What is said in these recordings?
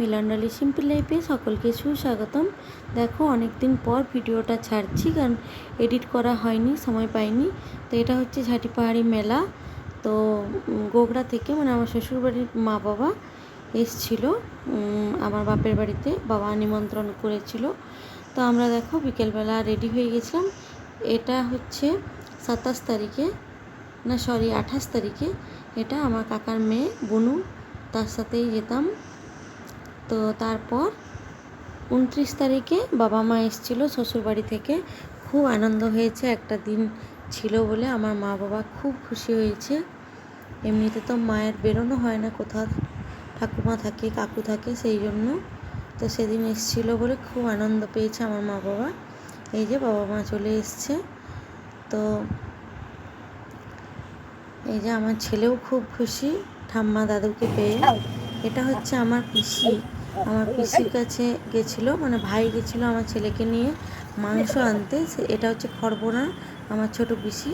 মিলান্ডালি simple লাইফে সকলকে সুস্বাগতম। দেখো অনেক দিন পর ভিডিওটা ছাড়ছি, কারণ এডিট করা হয়নি, সময় পাইনি। তো এটা হচ্ছে ঝাঁটি পাহাড়ি মেলা। তো গোগড়া থেকে মানে আমার শ্বশুরবাড়ির মা বাবা এসছিল আমার বাপের বাড়িতে, বাবা নিমন্ত্রণ করেছিল। তো আমরা দেখো, বিকেলবেলা রেডি হয়ে গেছিলাম। এটা হচ্ছে সাতাশ তারিখে, না, সরি, আঠাশ তারিখে। এটা আমার কাকার মেয়ে, বনু, তার সাথেই যেতাম। তো তারপর উনত্রিশ তারিখে বাবা মা এসেছিল শ্বশুরবাড়ি থেকে। খুব আনন্দ হয়েছে, একটা দিন ছিল বলে আমার মা বাবা খুব খুশি হয়েছে। এমনিতে তো মায়ের বেরোনো হয় না, কোথাও ঠাকুমা থাকে, কাকু থাকে সেই জন্য। তো সেদিন এসেছিল বলে খুব আনন্দ পেয়েছে আমার মা বাবা। এই যে বাবা মা চলে এসছে। তো এই যে আমার ছেলেও খুব খুশি, ঠাম্মা দাদুকে পেয়ে। এটা হচ্ছে আমার পিসি আমার পিসির কাছে গেছিল মানে ভাই গেছিল আমার ছেলেকে নিয়ে মাংস আনতে। সে- এটা হচ্ছে খড়বোনা আমার ছোট পিসি।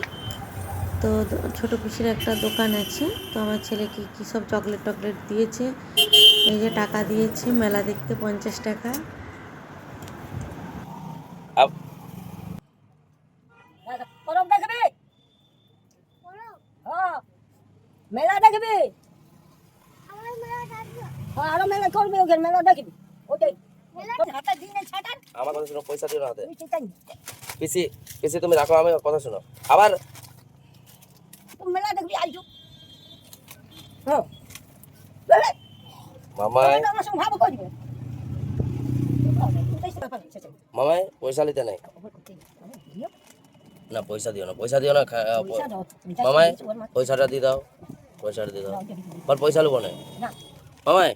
তো ছোট পিসির একটা দোকান আছে তো আমার ছেলেকে কী সব চকলেট টকলেট দিয়েছে এই যে টাকা দিয়েছে মেলা দেখতে পঞ্চাশ টাকা। দেখবি? হ্যাঁ মেলা দেখবি? হ্যাঁ আরও মেলা করবি ওখানে মেলা দেখবি ওটাই আমার কথা শোনো পয়সা দিও না হাতে। পিসি পিসি তুমি রাখো আমি কথা শোনো। আবার মেলা দেখবি আইজু। হ্যাঁ। মামাই। মামাই পয়সা নিতে নাই। না পয়সা দিও না পয়সা দিও না মামাই পয়সাটা দিয়ে দাও পয়সাটা দিয়ে দাও। পয়সা নেব না। মামাই।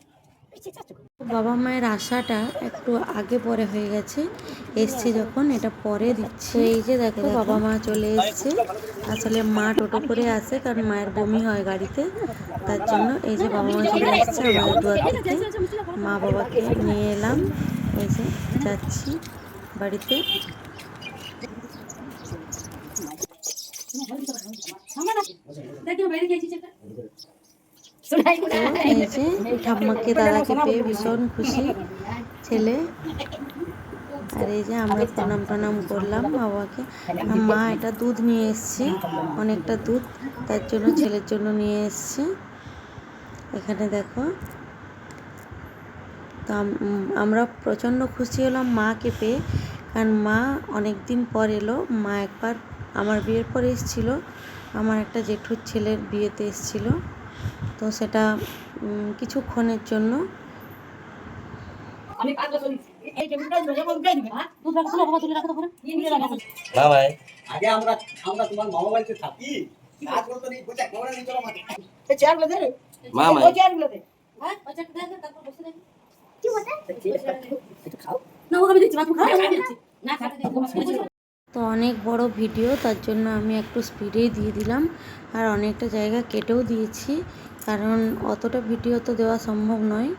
বাবা মায়ের আশাটা একটু আগে পরে হয়ে গেছে। এসছে যখন এটা পরে দিচ্ছে। এই যে দেখো বাবা মা চলে এসছে। আসলে মা টোটো করে আসে কারণ মায়ের বমি হয় গাড়িতে। তার জন্য এই যে বাবা মা চলে এসছে আমাদের দুয়ার থেকে মা বাবাকে নিয়ে এলাম। এই যে যাচ্ছি বাড়িতে। তো এই যে ঠাম্মাকে দাদাকে পেয়ে ভীষণ খুশি ছেলে। আর এই যে আমরা প্রণাম প্রণাম করলাম বাবাকে। মা এটা দুধ নিয়ে এসছে, অনেকটা দুধ, তার জন্য ছেলের জন্য নিয়ে এসছে। এখানে দেখো, তো আমরা প্রচণ্ড খুশি হলাম মাকে পেয়ে, কারণ মা অনেক দিন পর এলো। মা একবার আমার বিয়ের পর এসেছিল, আমার একটা জেঠুর ছেলের বিয়েতে এসেছিল। তো সেটা কিছুক্ষণের জন্য। হ্যাঁ? তুই রাখো বাবা তুই রাখো তো মামাই আগে আমরা আমরা তোমার মামা বাড়িতে থাকি। কাজ করতে নেই বোঝা কেমন নিয়ে চলো আমাকে এই চেয়ারগুলো দে। রে মামাই ওই চেয়ারগুলো দে। হ্যাঁ ওই চেয়ারটা দে তারপর বসে দে কি বলতে একটু খাও। না ও আমি খাও না খাতে তো অনেক বড় ভিডিও, তার জন্য আমি একটু স্পিডেই দিয়ে দিলাম। আর অনেকটা জায়গা কেটেও দিয়েছি, কারণ অতটা ভিডিও তো দেওয়া সম্ভব নয়।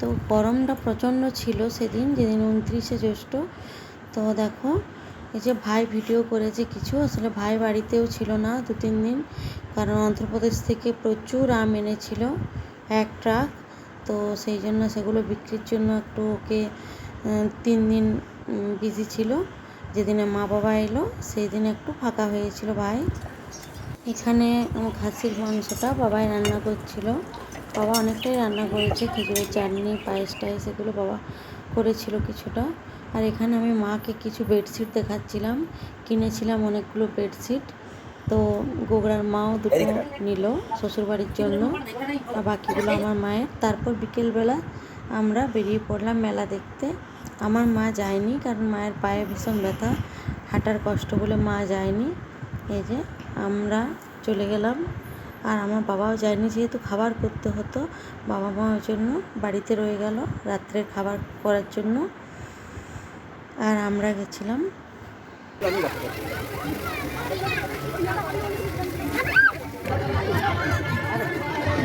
তো গরমটা প্রচণ্ড ছিল সেদিন, যেদিন উনত্রিশে জ্যৈষ্ঠ। তো দেখো এই যে ভাই ভিডিও করেছে কিছু, আসলে ভাই বাড়িতেও ছিল না দু, তিন দিন। কারণ অন্ধ্রপ্রদেশ থেকে প্রচুর আম এনেছিল, এক ট্রাক। তো সেই জন্য সেগুলো বিক্রির জন্য একটু ওকে তিন দিন বিজি ছিল। যেদিনে মা বাবা এলো, সেই দিন একটু ফাঁকা হয়েছিল ভাই। এখানে আমার খাসির মাংসটা বাবাই রান্না করছিল। বাবা অনেকটাই রান্না করেছে, খেজুরের চাটনি পায়েস টায়েস এগুলো বাবা করেছিল কিছুটা। আর এখানে আমি মাকে কিছু বেডশিট দেখাচ্ছিলাম। কিনেছিলাম অনেকগুলো বেডশিট তো গোগড়ার মাও দুটো নিল শ্বশুরবাড়ির জন্য। আর বাকিগুলো আমার মায়ের। তারপর বিকেলবেলা আমরা বেরিয়ে পড়লাম মেলা দেখতে। আমার মা যায়নি কারণ মায়ের পায়ে ভীষণ ব্যথা। হাঁটার কষ্ট বলে মা যায়নি। এই যে আমরা চলে গেলাম। আর আমার বাবাও যায়নি যেহেতু খাবার করতে হতো। বাবা মা ওই জন্য বাড়িতে রয়ে গেল রাত্রের খাবার করার জন্য। আর আমরা গেছিলাম।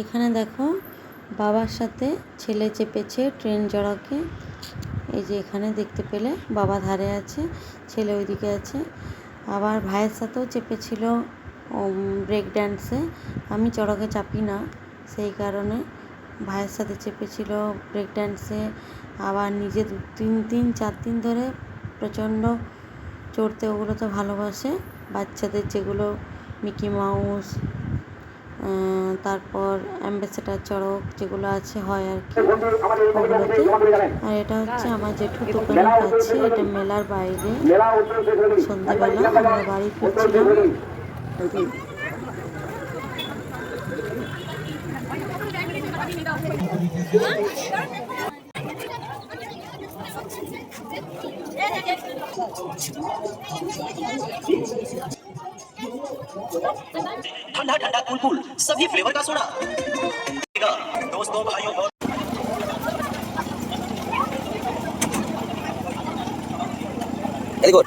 এখানে দেখো বাবার সাথে ছেলে চেপেছে, ট্রেন জড়াকে এই যে এখানে দেখতে পেলে বাবা ধারে আছে, ছেলে ওইদিকে আছে। আবার ভাইয়ের সাথেও চেপেছিল ব্রেক ড্যান্সে আমি চড়কে চাপি না, সেই কারণে ভাইয়ের সাথে চেপেছিল ব্রেক আবার নিজে দু, তিন দিন চার দিন ধরে প্রচণ্ড চড়তে ওগুলো তো ভালোবাসে। বাচ্চাদের যেগুলো মিকি মাউস তারপর অ্যাম্বাসেডার চড়ক যেগুলো আছে হয় আর কি ওগুলোতে। আর এটা হচ্ছে আমার জেঠুর দোকানের কাছে এটা মেলার বাইরে। সন্ধ্যেবেলা আমরা বাড়ি ফিরছিলাম। ठंडा ठंडा कूल कूल सभी फ्लेवर का सोडा। दोस्तों भाइयों और वेरी गुड